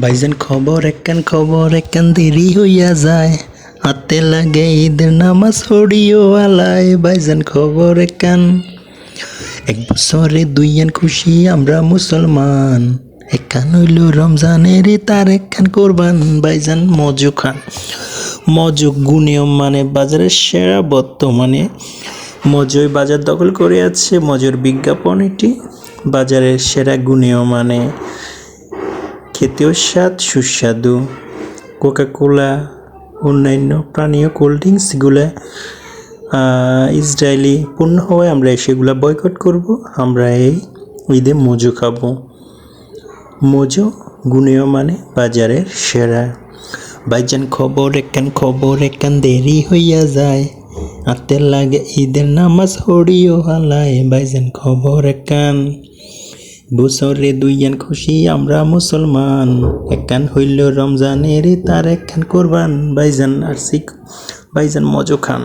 ভাইজান খবর, একখান খবর, একখান দেরি হইয়া যায়। হাতে লাগে ঈদের নামাজ হরিও আলায় ভাইজান খবর, একখান। এক বছরে দুইয়ান খুশি, আমরা মুসলমান। একখান হইল রমজানের তার, একখান কোরবান ভাইজান মজু খান। মজু গুণীয় মানে বাজারের সেরা বর্তমানে। মজুই বাজার দখল করে আছে মজুর বিজ্ঞাপন এটি। বাজারের সেরা গুণীয় মানে খেতেও স্বাদ, সুস্বাদু। কোকা কোলা অন্যান্য পানীয় কোল্ড ড্রিঙ্কসগুলো ইসরায়েলি পণ্য হওয়ায় আমরা সেগুলো বয়কট করব। আমরা এই ঈদে মজু খাব। মজু গুণীয় মানে বাজারের সেরা। ভাইজান, খবর একখান খবর একখান দেরি হইয়া যায়। হাতে লাগে ঈদের নামাজ হরিও হালায়। ভাইজান, খবর একখান। বছরে দুইয়ান খুশি আমরা মুসলমান। একখান হইল রমজানের, তার একখান কোরবান। বাইজান আর শিখ বাইজান মজো খান